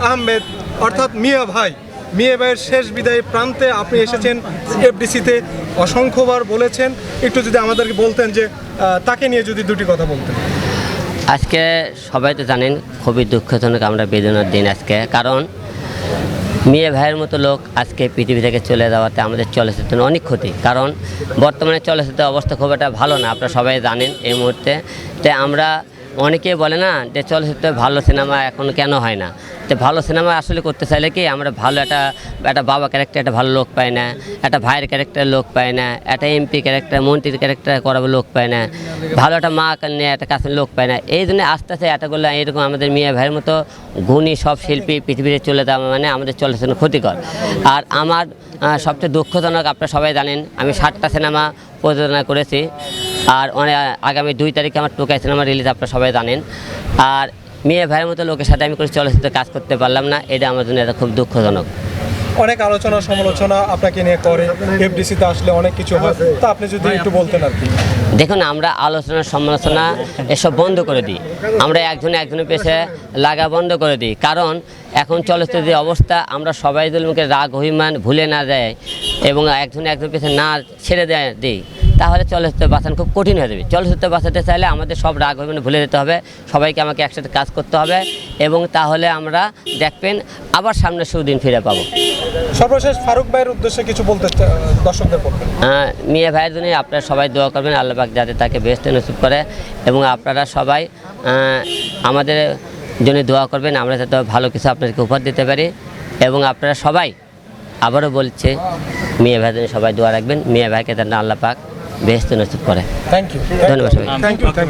আহমেদ, অর্থাৎ মিয়া ভাই। মিয়া ভাইয়ের শেষ বিদায় প্রান্তে আপনি এসেছেন এফডিসিতে। অসংখ্যবার বলেছেন। একটু যদি আমাদেরকে বলতেন যে তাকে নিয়ে যদি দুটি কথা বলতেন। আজকে সবাই তো জানেন, খুবই দুঃখজনক আমরা বেদনার দিন আজকে। কারণ, মেয়ে ভাইয়ের মতো লোক আজকে পৃথিবী থেকে চলে যাওয়াতে আমাদের চলচ্চিত্রের অনেক ক্ষতি। কারণ, বর্তমানে চলচ্চিত্রের অবস্থা খুব একটা ভালো না, আপনারা সবাই জানেন এই মুহূর্তে। তাই আমরা অনেকে বলে না যে চলচ্চিত্র ভালো সিনেমা, এখন কেন হয় না? তো ভালো সিনেমা আসলে করতে চাইলে কি, আমরা ভালো একটা একটা বাবা ক্যারেক্টার একটা ভালো লোক পাই না, একটা ভাইয়ের ক্যারেক্টার লোক পাই না, একটা এমপি ক্যারেক্টার মন্ত্রীর ক্যারেক্টার করাবে লোক পায় না, ভালো একটা মা নিয়ে একটা কাছে লোক পায় না। এই জন্য আস্তে আস্তে এতগুলো এরকম আমাদের মেয়ে ভাইয়ের মতো গুণী সব শিল্পী পৃথিবীতে চলে যাওয়া মানে আমাদের চলচ্চিত্র ক্ষতিকর। আর আমার সবচেয়ে দুঃখজনক, আপনারা সবাই জানেন, আমি ষাটটা সিনেমা প্রযোজনা করেছি। আর অনেক আগামী দুই তারিখে আমার টোকাই সিনেমা রিলিজ আপনারা সবাই জানেন। আর মেয়ে ভাইয়ের মতো লোকের সাথে আমি কোনো চলচ্চিত্রে কাজ করতে পারলাম না এটা আমার জন্য এটা খুব দুঃখজনক। অনেক আলোচনা সমালোচনা আপনাকে নিয়ে করে এফডিসিতে আসলে অনেক কিছু হয় তা আপনি যদি একটু বলতেন আর কি। দেখুন আমরা আলোচনা সমালোচনা এসব বন্ধ করে দিই। আমরা একজন একজনের পেছে লাগা বন্ধ করে দিই। কারণ এখন চলচ্চিত্রের যে অবস্থা আমরা সবাই যদি মুখে রাগ অভিমান ভুলে না দেয় এবং একজন একজন পেছে না ছেড়ে দেয় দিই। তাহলে চলচ্চিত্র বাঁচানো খুব কঠিন হয়ে যাবে। চলচ্চিত্র বাঁচাতে চাইলে আমাদের সব রাগ অভিমান ভুলে যেতে হবে। সবাইকে আমাকে একসাথে কাজ করতে হবে এবং তাহলে আমরা দেখবেন আবার সামনে সুদিন ফিরে পাবো। সর্বশেষ ফারুক ভাইয়ের উদ্দেশ্যে কিছু বলতে দর্শকদের বলবেন আহ, মিয়া ভাইয়ের জন্য আপনারা সবাই দোয়া করবেন আল্লাহ পাক যাতে তাকে বেস্ট নসিব করে এবং আপনারা সবাই আমাদের জন্য দোয়া করবেন আমরা যাতে ভালো কিছু আপনাদেরকে উপহার দিতে পারি এবং আপনারা সবাই আবারও বলছে মিয়া ভাইয়ের জন্য সবাই দোয়া রাখবেন মিয়া ভাইকে যেন আল্লাহ পাক বেস্ট নসিব করে। থ্যাংক ইউ ধন্যবাদ সবাই